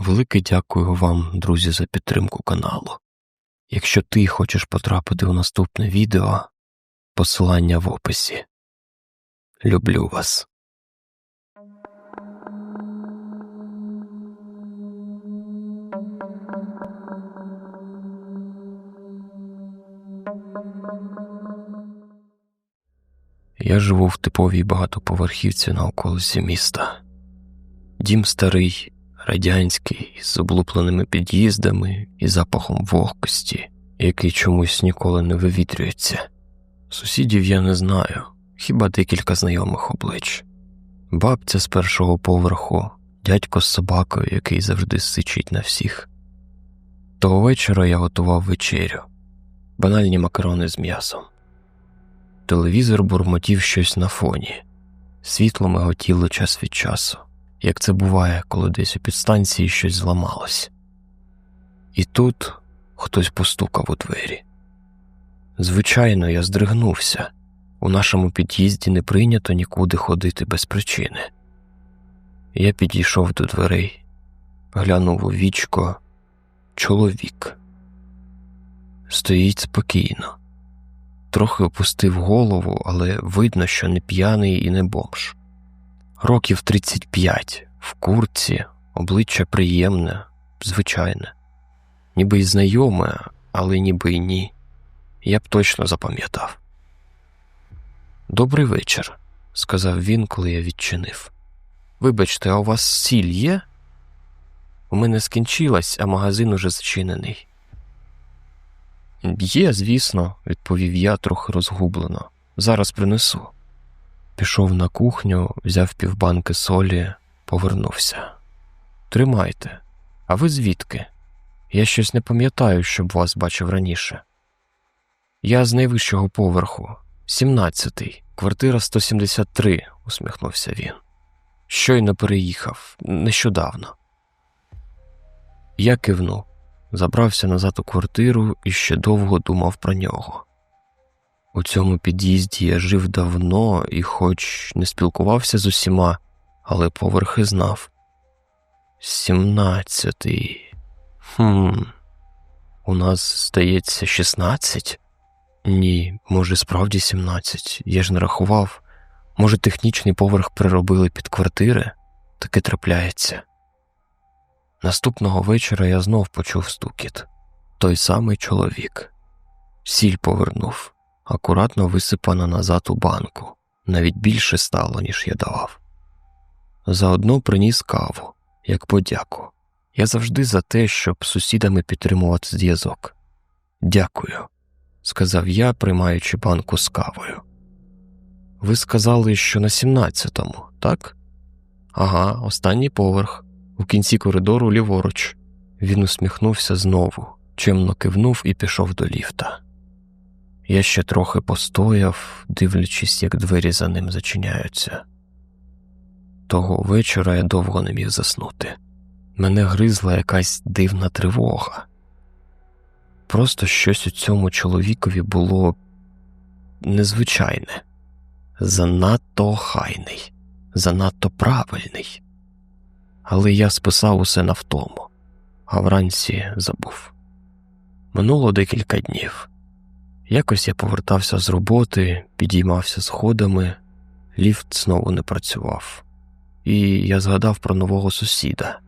Велике дякую вам, друзі, за підтримку каналу. Якщо ти хочеш потрапити у наступне відео, посилання в описі. Люблю вас. Я живу в типовій багатоповерхівці на околиці міста. Дім старий, радянський, з облупленими під'їздами і запахом вогкості, який чомусь ніколи не вивітрюється. Сусідів я не знаю, хіба декілька знайомих облич. Бабця з першого поверху, дядько з собакою, який завжди сичить на всіх. Того вечора я готував вечерю, банальні макарони з м'ясом. Телевізор бурмотів щось на фоні, світло миготіло час від часу, як це буває, коли десь у підстанції щось зламалось. І тут хтось постукав у двері. Звичайно, я здригнувся. У нашому під'їзді не прийнято нікуди ходити без причини. Я підійшов до дверей, глянув у вічко чоловік. Стоїть спокійно, трохи опустив голову, але видно, що не п'яний і не бомж. Років 35, в курці, обличчя приємне, звичайне, ніби й знайоме, але ніби й ні. Я б точно запам'ятав. Добрий вечір, сказав він, коли я відчинив. Вибачте, а у вас сіль є? У мене скінчилась, а магазин уже зачинений. Є, звісно, відповів я трохи розгублено. Зараз принесу. Пішов на кухню, взяв півбанки солі, повернувся. Тримайте, а ви звідки? Я щось не пам'ятаю, щоб вас бачив раніше. Я з найвищого поверху, сімнадцятий, квартира 173, усміхнувся він. Щойно переїхав нещодавно. Я кивнув, забрався назад у квартиру і ще довго думав про нього. У цьому під'їзді я жив давно і, хоч не спілкувався з усіма, але поверхи знав. Сімнадцятий. Хм, у нас, здається, шістнадцять? Ні, може, справді сімнадцять. Я ж не рахував. Може, технічний поверх приробили під квартири? Таке трапляється. Наступного вечора я знов почув стукіт той самий чоловік. Сіль повернув, акуратно висипана назад у банку, навіть більше стало, ніж я давав. Заодно приніс каву, як подяку. Я завжди за те, щоб сусідами підтримувати зв'язок. Дякую, сказав я, приймаючи банку з кавою. Ви сказали, що на сімнадцятому, так? Ага, останній поверх, у кінці коридору ліворуч. Він усміхнувся знову, чимно кивнув і пішов до ліфта. Я ще трохи постояв, дивлячись, як двері за ним зачиняються. Того вечора я довго не міг заснути. Мене гризла якась дивна тривога. Просто щось у цьому чоловікові було незвичайне, занадто охайний, занадто правильний. Але я списав усе на втому, а вранці забув. Минуло декілька днів. Якось я повертався з роботи, підіймався сходами, ліфт знову не працював, і я згадав про нового сусіда.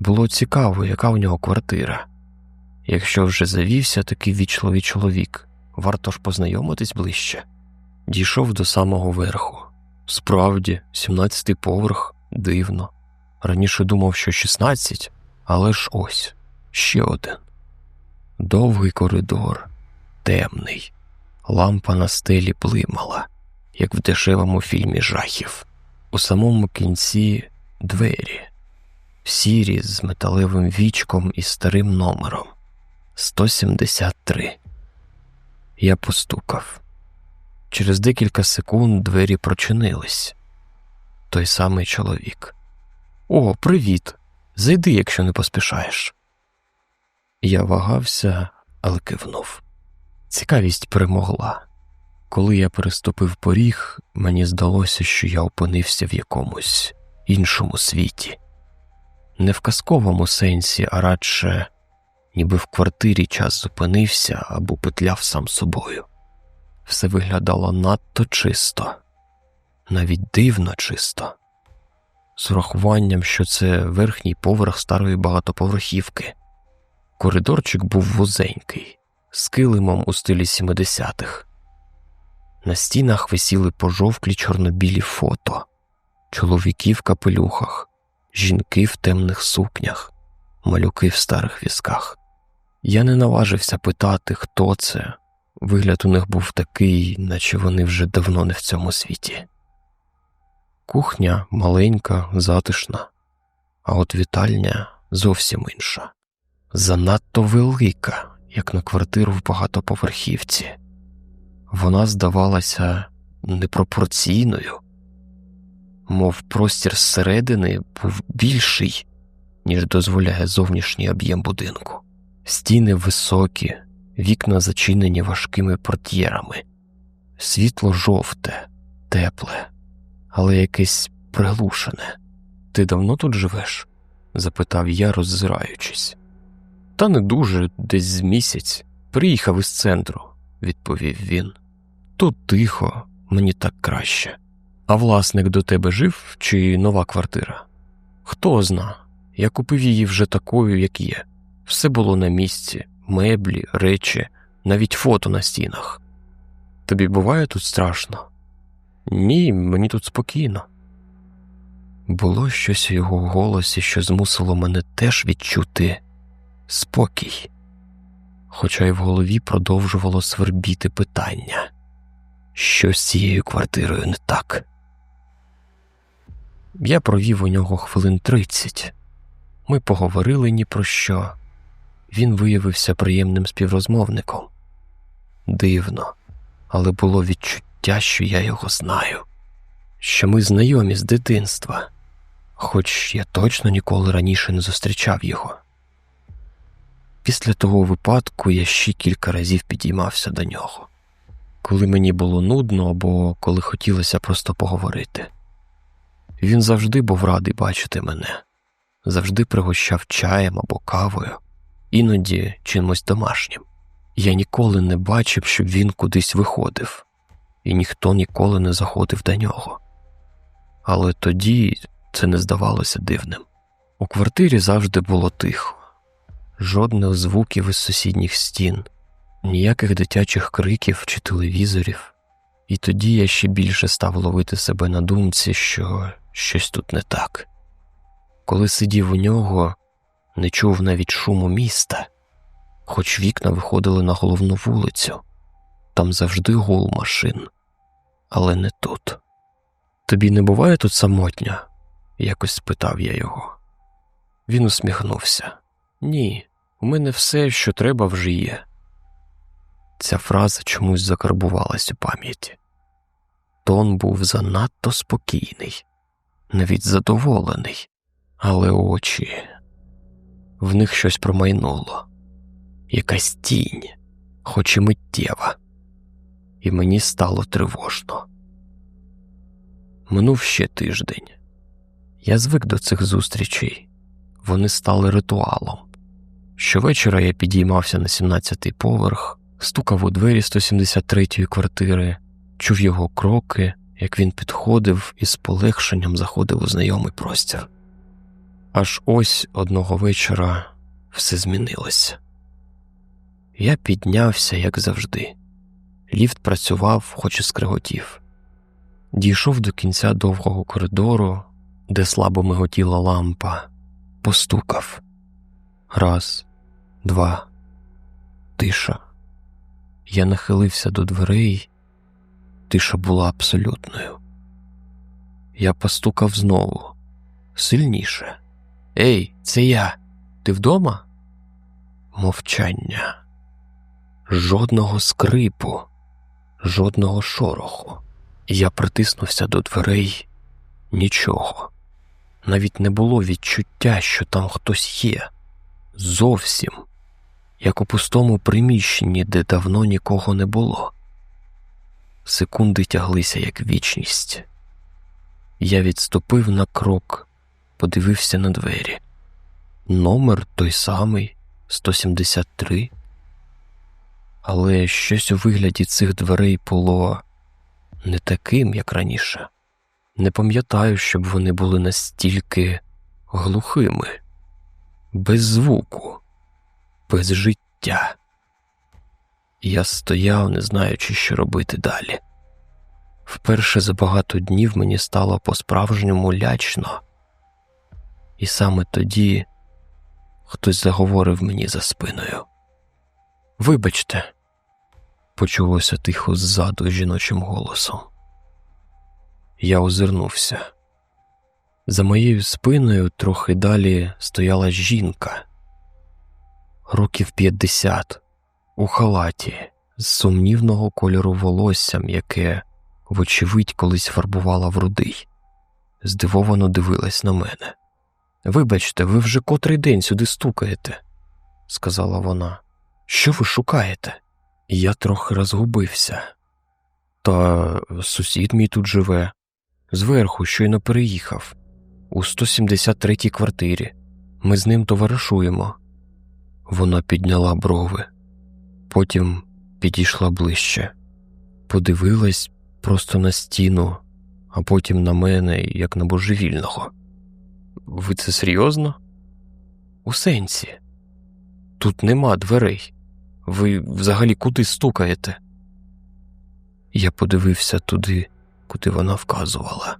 Було цікаво, яка у нього квартира. Якщо вже завівся такий вічливий чоловік, варто ж познайомитись ближче. Дійшов до самого верху. Справді, 17-й поверх, дивно. Раніше думав, що 16, але ж ось ще один. Довгий коридор, темний, лампа на стелі блимала, як в дешевому фільмі жахів. У самому кінці двері, сірі з металевим вічком і старим номером 173. Я постукав. Через декілька секунд двері прочинились. Той самий чоловік. О, привіт! Зайди, якщо не поспішаєш. Я вагався, але кивнув. Цікавість перемогла. Коли я переступив поріг, мені здалося, що я опинився в якомусь іншому світі. не в казковому сенсі, а радше, ніби в квартирі час зупинився або петляв сам собою. Все виглядало надто чисто, навіть дивно чисто, з урахуванням, що це верхній поверх старої багатоповерхівки. Коридорчик був вузенький, з килимом у стилі 70-х. На стінах висіли пожовклі чорнобілі фото, чоловіки в капелюхах, жінки в темних сукнях, малюки в старих візках. Я не наважився питати, хто це. Вигляд у них був такий, наче вони вже давно не в цьому світі. Кухня маленька, затишна, а от вітальня зовсім інша, занадто велика, як на квартиру в багатоповерхівці. Вона здавалася непропорційною, мов простір зсередини був більший, ніж дозволяє зовнішній об'єм будинку. Стіни високі, вікна зачинені важкими портьєрами, світло жовте, тепле, але якесь приглушене. Ти давно тут живеш? запитав я, роззираючись. Та не дуже, десь з місяць. Приїхав із центру, відповів він. Тут тихо, мені так краще. А власник до тебе жив чи нова квартира? Хто зна, я купив її вже такою, як є. Все було на місці, меблі, речі, навіть фото на стінах. Тобі буває тут страшно? Ні, мені тут спокійно. Було щось у його голосі, що змусило мене теж відчути спокій, хоча й в голові продовжувало свербіти питання, що з цією квартирою не так. Я провів у нього хвилин тридцять. Ми поговорили ні про що. Він виявився приємним співрозмовником. Дивно, але було відчуття, що я його знаю, що ми знайомі з дитинства, хоч я точно ніколи раніше не зустрічав його. Після того випадку я ще кілька разів підіймався до нього, коли мені було нудно або коли хотілося просто поговорити. Він завжди був радий бачити мене, завжди пригощав чаєм або кавою, іноді чимось домашнім. Я ніколи не бачив, щоб він кудись виходив, і ніхто ніколи не заходив до нього. Але тоді це не здавалося дивним. У квартирі завжди було тихо, жодних звуків із сусідніх стін, ніяких дитячих криків чи телевізорів, і тоді я ще більше став ловити себе на думці, що щось тут не так. Коли сидів у нього, не чув навіть шуму міста, хоч вікна виходили на головну вулицю, там завжди гул машин, але не тут. Тобі не буває тут самотньо? якось спитав я його. Він усміхнувся. Ні, у мене все, що треба, вже є. Ця фраза чомусь закарбувалась у пам'яті. Тон був занадто спокійний, навіть задоволений, але очі в них щось промайнуло, якась тінь, хоч і миттєва, і мені стало тривожно. Минув ще тиждень. Я звик до цих зустрічей, вони стали ритуалом. Щовечора я підіймався на 17-й поверх, стукав у двері 173-ї квартири, чув його кроки, як він підходив і з полегшенням заходив у знайомий простір. Аж ось одного вечора все змінилося. Я піднявся, як завжди. Ліфт працював, хоч і скриготів. Дійшов до кінця довгого коридору, де слабо миготіла лампа, постукав. Раз, два, тиша. Я нахилився до дверей, тиша була абсолютною. Я постукав знову, сильніше. Ей, це я. Ти вдома? Мовчання. Жодного скрипу, жодного шороху. Я притиснувся до дверей нічого. Навіть не було відчуття, що там хтось є. Зовсім, як у пустому приміщенні, де давно нікого не було. Секунди тяглися, як вічність. Я відступив на крок, подивився на двері. Номер той самий 173. Але щось у вигляді цих дверей було не таким, як раніше. Не пам'ятаю, щоб вони були настільки глухими, без звуку, без життя. Я стояв, не знаючи, що робити далі. Вперше за багато днів мені стало по-справжньому лячно, і саме тоді хтось заговорив мені за спиною. Вибачте, почулося тихо ззаду жіночим голосом. Я озирнувся. За моєю спиною трохи далі стояла жінка, років п'ятдесят, у халаті, з сумнівного кольору волоссям, яке, вочевидь, колись фарбувала в рудий. Здивовано дивилась на мене. Вибачте, ви вже котрий день сюди стукаєте, сказала вона. Що ви шукаєте? Я трохи розгубився. Та сусід мій тут живе, зверху щойно переїхав, у 173-й квартирі. Ми з ним товаришуємо. Вона підняла брови, потім підійшла ближче, подивилась просто на стіну, а потім на мене, як на божевільного. Ви це серйозно? У сенсі. Тут нема дверей. Ви взагалі куди стукаєте? Я подивився туди, куди вона вказувала,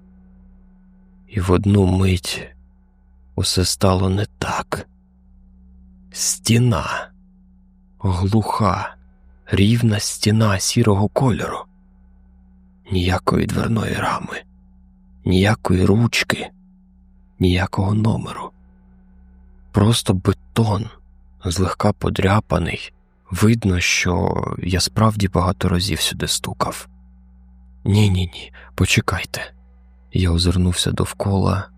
і в одну мить усе стало не так. Стіна, глуха, рівна стіна сірого кольору, ніякої дверної рами, ніякої ручки, ніякого номеру, просто бетон, злегка подряпаний. Видно, що я справді багато разів сюди стукав. Ні, ні, ні, почекайте. Я озирнувся довкола.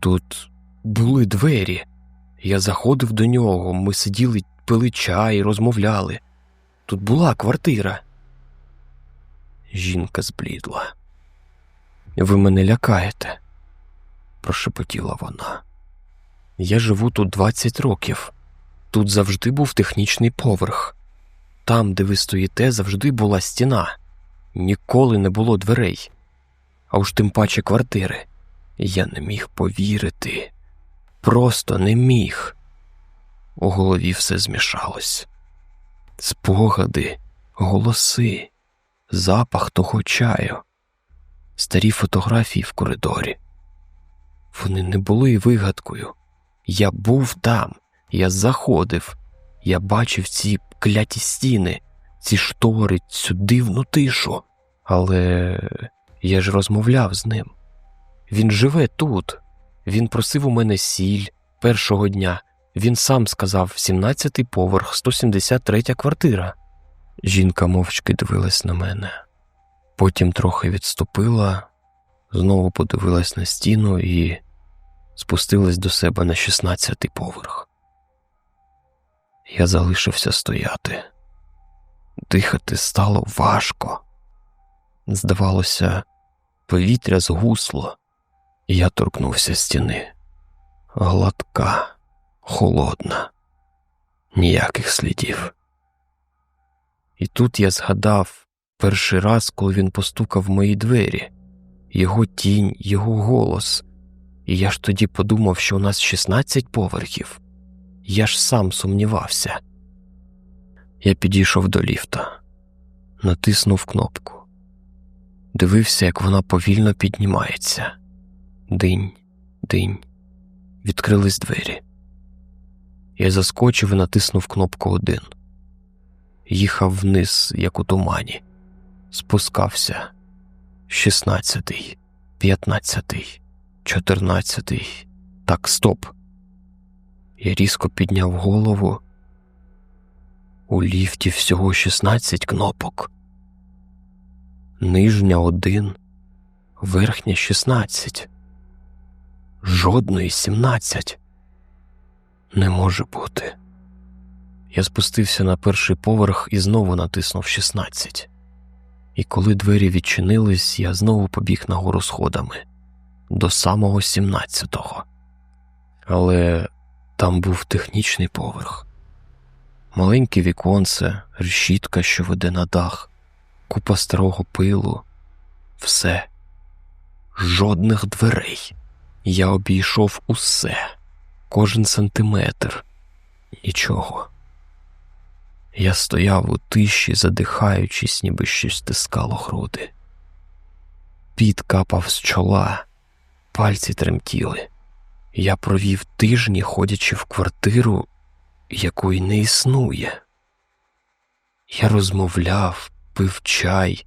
Тут були двері. Я заходив до нього, ми сиділи, пили чай, розмовляли. Тут була квартира. Жінка зблідла. Ви мене лякаєте, прошепотіла вона. Я живу тут 20 років. Тут завжди був технічний поверх. Там, де ви стоїте, завжди була стіна, ніколи не було дверей, а уж тим паче квартири. Я не міг повірити, просто не міг. У голові все змішалось. Спогади, голоси, запах того чаю, старі фотографії в коридорі. Вони не були вигадкою. Я був там. Я заходив, я бачив ці кляті стіни, ці штори, цю дивну тишу, але я ж розмовляв з ним. Він живе тут. Він просив у мене сіль першого дня. Він сам сказав 17-й поверх, 173 квартира. Жінка мовчки дивилась на мене, потім трохи відступила, знову подивилась на стіну і спустилась до себе на 16-й поверх. Я залишився стояти. Дихати стало важко. Здавалося, повітря згусло, я торкнувся стіни. Гладка, холодна, ніяких слідів. І тут я згадав перший раз, коли він постукав в мої двері, його тінь, його голос, і я ж тоді подумав, що у нас 16 поверхів. Я ж сам сумнівався. Я підійшов до ліфта, натиснув кнопку, дивився, як вона повільно піднімається. Динь, динь, відкрились двері. Я заскочив і натиснув кнопку один. Їхав вниз, як у тумані, спускався шістнадцятий, п'ятнадцятий, чотирнадцятий. Так, стоп. Я різко підняв голову. У ліфті всього 16 кнопок. Нижня один, верхня 16. Жодної 17. Не може бути. Я спустився на перший поверх і знову натиснув 16. І коли двері відчинились, я знову побіг нагору сходами до самого 17-го. Але Там був технічний поверх, маленьке віконце, решітка, що веде на дах, купа старого пилу, все, жодних дверей. Я обійшов усе, кожен сантиметр, нічого. Я стояв у тиші, задихаючись, ніби щось стискало груди. Піт капав з чола, пальці тремтіли. Я провів тижні, ходячи в квартиру, якої не існує. Я розмовляв, пив чай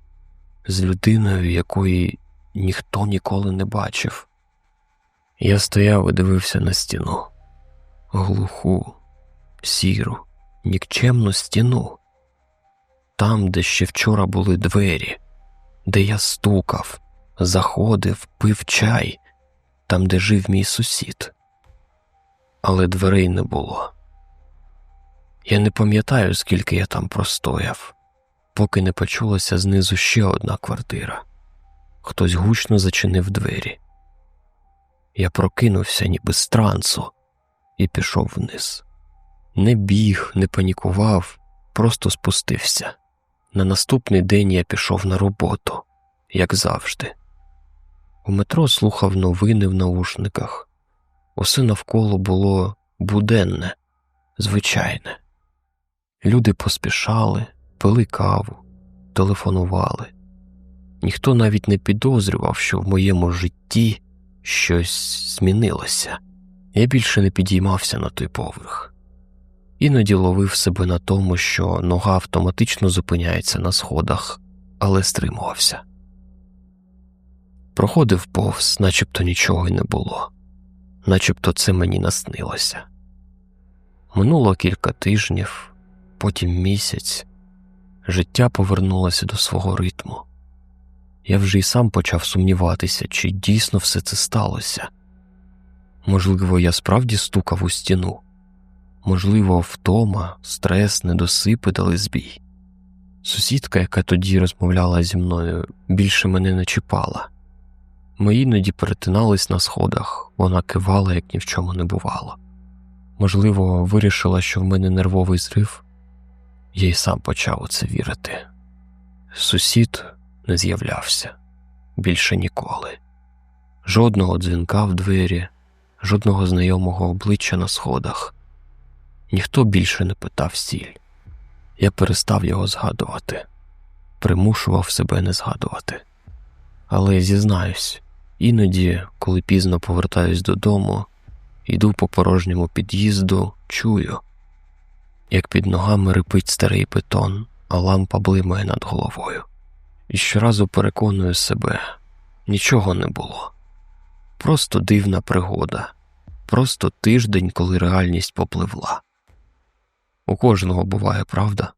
з людиною, якої ніхто ніколи не бачив. Я стояв і дивився на стіну, глуху, сіру, нікчемну стіну, там, де ще вчора були двері, де я стукав, заходив, пив чай, там, де жив мій сусід. Але дверей не було. Я не пам'ятаю, скільки я там простояв, поки не почулася знизу ще одна квартира. Хтось гучно зачинив двері. Я прокинувся, ніби з трансу, і пішов вниз. Не біг, не панікував, просто спустився. На наступний день я пішов на роботу, як завжди. У метро слухав новини в наушниках. Усе навколо було буденне, звичайне. Люди поспішали, пили каву, телефонували. Ніхто навіть не підозрював, що в моєму житті щось змінилося. Я більше не підіймався на той поверх. Іноді ловив себе на тому, що нога автоматично зупиняється на сходах, але стримувався. Проходив повз, начебто нічого й не було, начебто це мені наснилося. Минуло кілька тижнів, потім місяць, життя повернулося до свого ритму. Я вже й сам почав сумніватися, чи дійсно все це сталося. Можливо, я справді стукав у стіну, можливо, втома, стрес, недосипи дали збій. Сусідка, яка тоді розмовляла зі мною, більше мене не чіпала. Ми іноді перетинались на сходах, вона кивала, як ні в чому не бувало. Можливо, вирішила, що в мене нервовий зрив, я й сам почав у це вірити. Сусід не з'являвся більше ніколи. Жодного дзвінка в двері, жодного знайомого обличчя на сходах. Ніхто більше не питав сіль. Я перестав його згадувати, примушував себе не згадувати. Але зізнаюсь, іноді, коли пізно повертаюсь додому, йду по порожньому під'їзду, чую, як під ногами рипить старий бетон, а лампа блимає над головою. І щоразу переконую себе, нічого не було. Просто дивна пригода, просто тиждень, коли реальність попливла. У кожного буває правда.